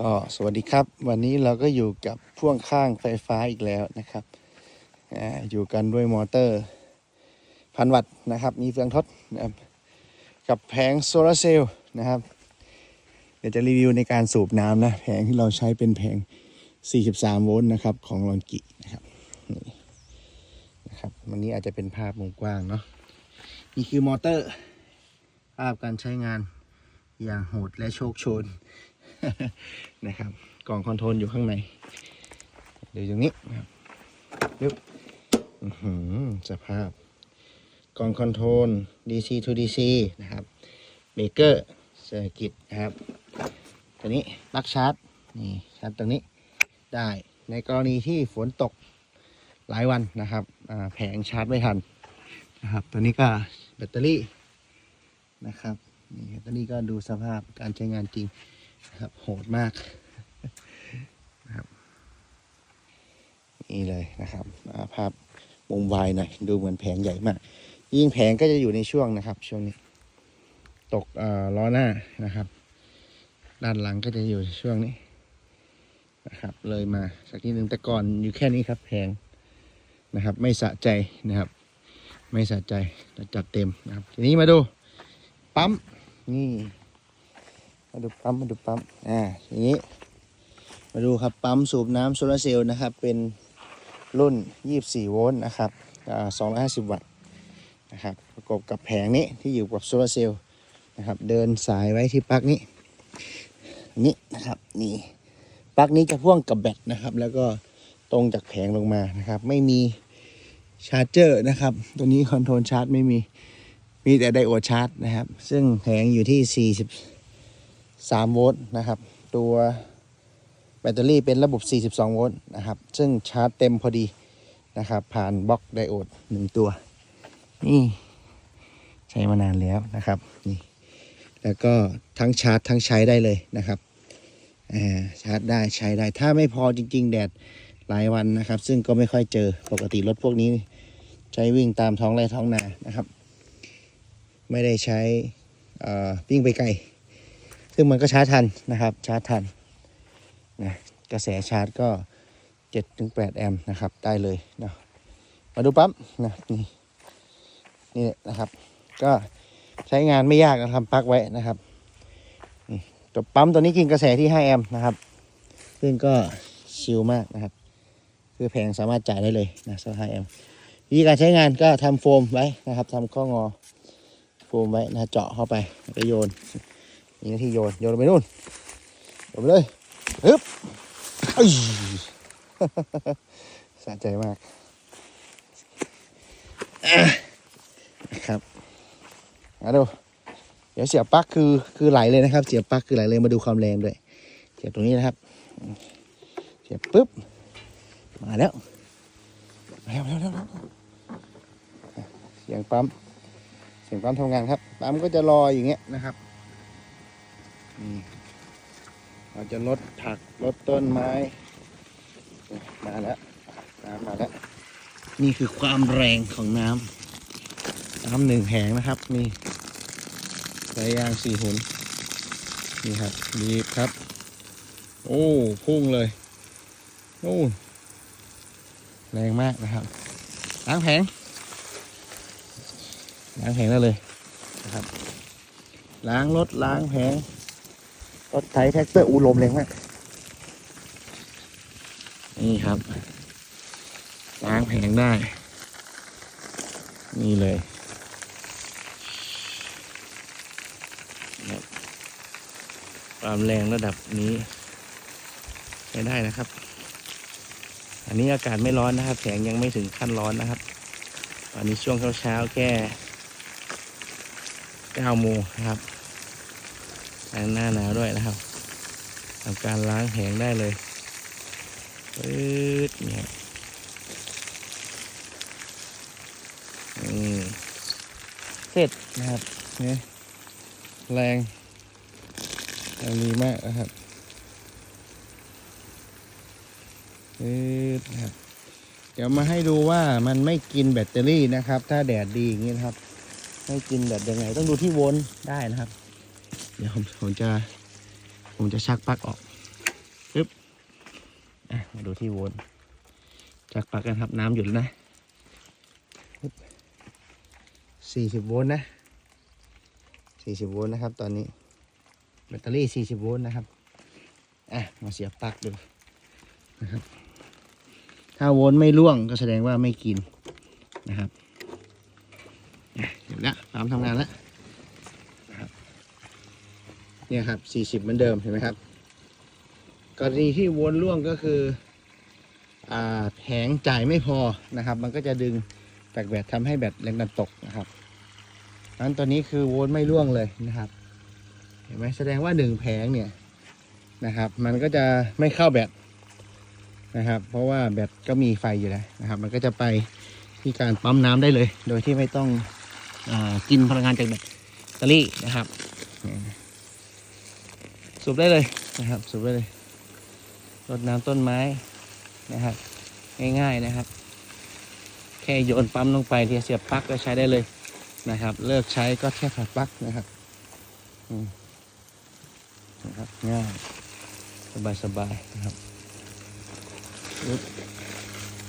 ก็สวัสดีครับวันนี้เราก็อยู่กับพ่วงข้างไฟฟ้าอีกแล้วนะครับออยู่กันด้วยมอเตอร์พันวัตต์นะครับ มีเฟืองทดนะครับกับแผงโซลาร์เซลล์นะครับ เดี๋ยวจะรีวิวในการสูบน้ำนะ แผงที่เราใช้เป็นแผง 43 โวลต์นะครับของลอนกินะครับนี่นะครับวันนี้อาจจะเป็นภาพมุมกว้างเนาะนี่คือมอเตอร์ภาพการใช้งานอย่างโหดและโชคโชน นะครับ กล่องคอนโทรลอยู่ข้างในเดี๋ยวตรงนี้นะครับยึบสภาพ กล่องคอนโทรล DC to DC นะครับเบเกอร์เซอร์กิตนะครับตัวนี้ปลั๊กชาร์จนี่ชาร์จตรงนี้ได้ในกรณีที่ฝนตกหลายวันนะครับแผงชาร์จไม่ทันนะครับ ตัวนี้ก็แบตเตอรี่นะครับนี่แบตเตอรี่ก็ดูสภาพการใช้งานจริง นะครับโหดมากนะครับนี่เลยนะครับภาพมุมวายหน่อยดูเหมือนแผงใหญ่มาก ยิ่งแผงก็จะอยู่ในช่วงนะครับ ช่วงนี้ ตกล้อหน้านะครับ ด้านหลังก็จะอยู่ช่วงนี้นะครับ เลยมาสักทีหนึ่งแต่ก่อนอยู่แค่นี้ครับแผงนะครับ ไม่สะใจนะครับ ไม่สะใจจัดเต็มนะครับ ทีนี้มาดูปั๊มนี่ มาดูปั๊มมาดูปั๊มอ่าทีนี้ มาดูครับปั๊มสูบน้ำโซลาร์เซลล์นะครับ เป็นรุ่น 24 โวลต์นะครับอ่า250 วัตต์นะครับประกอบกับแผงนี้ที่อยู่กับโซลาร์เซลล์นะครับ เดินสายไว้ที่ปลั๊กนี้นี่นะครับนี่ปลั๊กนี้จะพ่วงกับแบตนะครับ แล้วก็ตรงจากแผงลงมานะครับ ไม่มีชาร์จเจอร์นะครับ ตัวนี้คอนโทรลชาร์จไม่มีมีแต่ไดโอดชาร์จนะครับ ซึ่งแผงอยู่ที่ 40 3 โวลต์นะครับ ตัวแบตเตอรี่เป็นระบบ 42 โวลต์นะครับ ซึ่งชาร์จเต็มพอดีนะครับ ผ่านบล็อกไดโอดหนึ่งตัว นี่ ใช้มานานแล้วนะครับ นี่ แล้วก็ทั้งชาร์จทั้งใช้ได้เลยนะครับอ่าชาร์จได้ใช้ได้ ถ้าไม่พอจริง ๆ แดดหลายวันนะครับ ซึ่งก็ไม่ค่อยเจอปกติรถพวกนี้ ใช้วิ่งตามท้องไร่ท้องนานะครับ ไม่ได้ใช้อ่อวิ่งไปไกล ซึ่งมันก็ชาร์จทันนะครับ ชาร์จทันนะกระแสชาร์จก็7-8แอมป์นะครับ ได้เลยเนาะมาดูปั๊มนะนี่นี่นะครับ ก็ใช้งานไม่ยากนะครับปลั๊กไว้นะครับนี่ตัวปั๊มตัวนี้กินกระแสที่ 5 แอมป์นะครับ ซึ่งก็ชิลมากนะครับ คือแผงสามารถจ่ายได้เลยนะสัก5แอมป์วิธีการใช้งานก็ทำโฟมไว้นะครับทำข้องอ โฟมไว้นะเจาะเข้าไปแล้วโยน นี่หน้าที่โยน โยนไปนู่น โยนไปเลยฮึบสะใจมากครับมาดู เดี๋ยวเสียบปลั๊กคือคือไหลเลยนะครับ เสียบปลั๊กคือไหลเลยมาดูความแรงด้วย เสียบตรงนี้นะครับ เสียบปุ๊บ มาแล้วมาแล้วแล้วแล้วเสียงปั๊ม เสียงปั๊มทำงานครับ ปั๊มก็จะรออย่างเงี้ยนะครับ เราจะลดผักลดต้นไม้ มาแล้วน้ำมาแล้ว นี่คือความแรงของน้ำน้ำหนึ่งแผงนะครับ นี่สายยางสี่หุนนี่ครับดีครับ โอ้พุ่งเลยโอ้แรงมากนะครับล้างแผงล้างแผงได้เลยนะครับ ล้างรถล้างแผง รถไถแท็กเตอร์อูลมแรงมาก นี่ครับล้างแผงได้ นี่เลยความแรงระดับนี้ใช้ได้นะครับ อันนี้อากาศไม่ร้อนนะครับ แสงยังไม่ถึงขั้นร้อนนะครับ ตอนนี้ช่วงเช้าๆแค่เก้าโมงนะครับ หน้าหนาวด้วยนะครับทำการล้างแผงได้เลยปื๊ดเนี่ยอืมเสร็จนะครับเนี่ยแรงแรงดีมากนะครับปื๊ดนะครับเดี๋ยวมาให้ดูว่ามันไม่กินแบตเตอรี่นะครับ ถ้าแดดดีอย่างนี้นะครับ ไม่กินแบตยังไงต้องดูที่โวลต์ได้นะครับ ดี๋ยวผมผมจะผมจะชักปลั๊กออกปึ๊บอะมาดูที่โวลต์จากปลักกันครับน้ำหยุดแล้วนะสี่สิบโวลต์นะสี่สิบโวลต์นะครับ ตอนนี้แบตเตอรี่สี่สิบโวลต์นะครับอะมาเสียบปลั๊กดูนะครับ ถ้าโวลต์ไม่ร่วงก็แสดงว่าไม่กินนะครับเดี๋ยวละตามทำงานแล้ว เนี่ยครับ40เหมือนเดิมเห็นไหมครับกรณีที่วนล่วงก็คืออแผงจ่ายไม่พอนะครับ มันก็จะดึงแบตแบตทำให้แบตแรงดันตกนะครับนั้นตัวนี้คือวนไม่ล่วงเลยนะครับ เห็นไหมแสดงว่าหนึ่งแผงเนี่ยนะครับ มันก็จะไม่เข้าแบตนะครับ เพราะว่าแบตก็มีไฟอยู่แล้วนะครับ มันก็จะไปที่การปั๊มน้ำได้เลย โดยที่ไม่ต้องอกินพลังงานจากแบตเตอรี่นะครับ สูบได้เลยนะครับ สูบได้เลยรดน้ำต้นไม้นะครับ ง่ายๆนะครับ แค่โยนปั๊มลงไปที่เสียบปลั๊กก็ใช้ได้เลยนะครับ เลิกใช้ก็แค่ถอดปลั๊กนะครับนะครับง่ายสบายๆนะครับปึ๊บ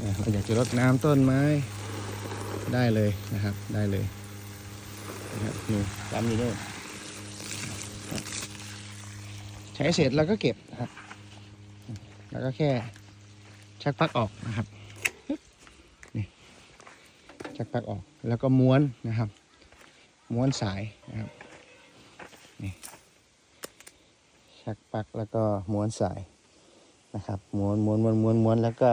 อะเราอยากจะรดน้ำต้นไม้ได้เลยนะครับ ได้เลยนะครับนี่ปั๊มอยู่ด้วย ใช้ เสร็จแล้วก็เก็บนะครับ แล้วก็แค่ชักปักออกนะครับนี่ชักปักออกแล้วก็ม้วนนะครับ ม้วนสายนะครับนี่ชักปักแล้วก็ม้วนสายนะครับม้วนม้วนม้วนม้วนม้วนแล้วก็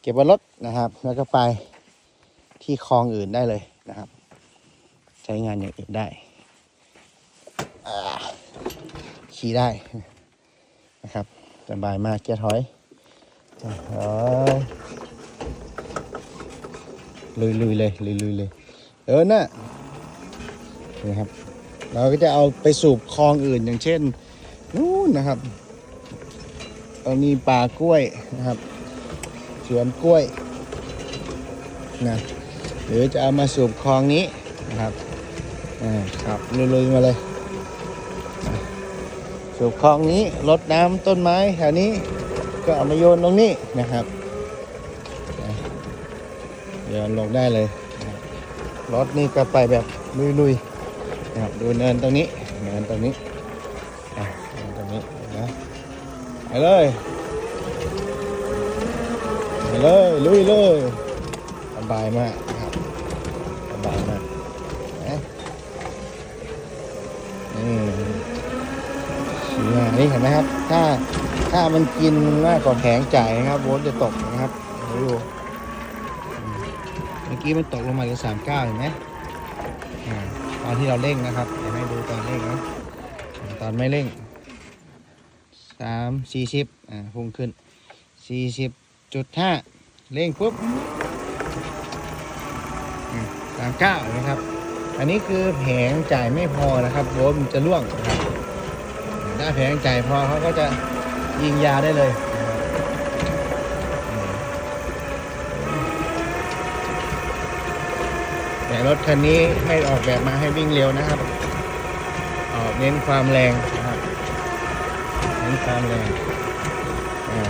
เก็บบนรถนะครับ แล้วก็ไปที่คลองอื่นได้เลยนะครับ ใช้งานอย่างอื่นได้อ่า ขี่ได้นะครับสบายมากเกียร์ถอยถอยลุยลุยเลยลุยลุยเลยเออน่ะนี่ครับ เราก็จะเอาไปสูบคลองอื่นอย่างเช่นนู่นนะครับตรงนี้ป่ากล้วยนะครับสวนกล้วยนะหรือจะเอามาสูบคลองนี้นะครับอ่าครับลุยๆมาเลย สูบคลองนี้รดน้ำต้นไม้แถวนี้ก็เอามาโยนตรงนี้นะครับโยนลงได้เลยรถนี่ก็ไปแบบลุยๆนะครับดูเนินตรงนี้เนินตรงนี้เนินตรงนี้นะไปเลยไปเลยลุยเลยสบายมากนะครับสบายมากนะนี่ นนี่เห็นไหมครับ ถ้าถ้ามันกินมากกว่าแผงจ่ายนะครับโวลต์จะตกนะครับดูเมื่อกี้มันตกลงมาเหลือสามเก้าเห็นไหมอ่าตอนที่เราเร่งนะครับเดี๋ยวให้ดูตอนเร่งนะตอนไม่เร่งสามสี่สิบอ่าพุ่งขึ้นสี่สิบจุดห้าเร่งปุ๊บสามเก้านะครับ อันนี้คือแผงจ่ายไม่พอนะครับโวลต์มันจะร่วงนะครับ ถ้าแผงจ่พอเขาก็จะยิงยาได้เลยแต่รถคันนี้ไม่ออกแบบมาให้วิ่งเร็วนะครับ ออกเน้นความแรงนะครับเน้นความแรงอ่า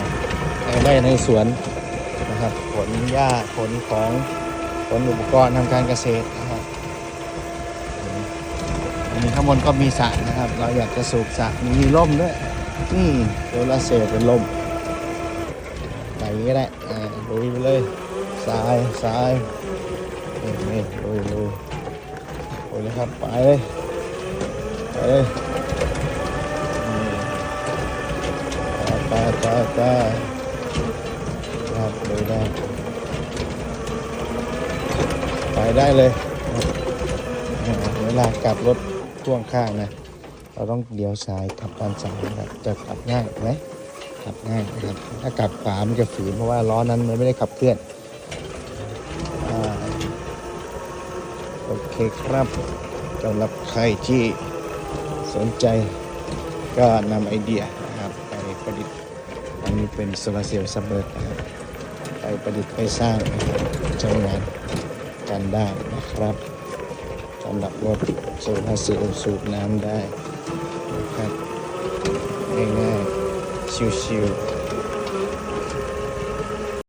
เอาได้ในสวนนะครับขนหญ้าขนของขนอุปกรณ์ทำการเกษตรนะครับ นนี้ข้างบนก็มีสระนะครับ เราอยากจะสูบสระมีร่มด้วยนี่โซลาร์เซลเป็นร่มไปอย่างนี้ก็ได้อ่าลุยไปเลยซ้ายซ้ายนี่นี่ลุยลุยลุยเลยครับไปเลยไปเลยนี่ไปไปไปครับลุยได้ไปได้เลยเวลากลับรถ พ่วงข้างนะ เราต้องเลี้ยวซ้ายขับด้านซ้ายนะครับจะขับง่ายไหมขับง่ายนะครับ ถ้ากลับขวามันจะฝืนเพราะว่าล้อนั้นมันไม่ได้ขับเคลื่อนโอเคครับสำหรับใครที่สนใจก็นำไอเดียนะครับไปประดิษฐ์อันนี้เป็นโซลาเซลล์ซับเบิร์นะครับไปประดิษฐ์ไปสร้างใช้งานกันได้นะครับ สำหรับรถโซลาเซลล์สูบน้ำได้นะครับง่ายๆชิวๆ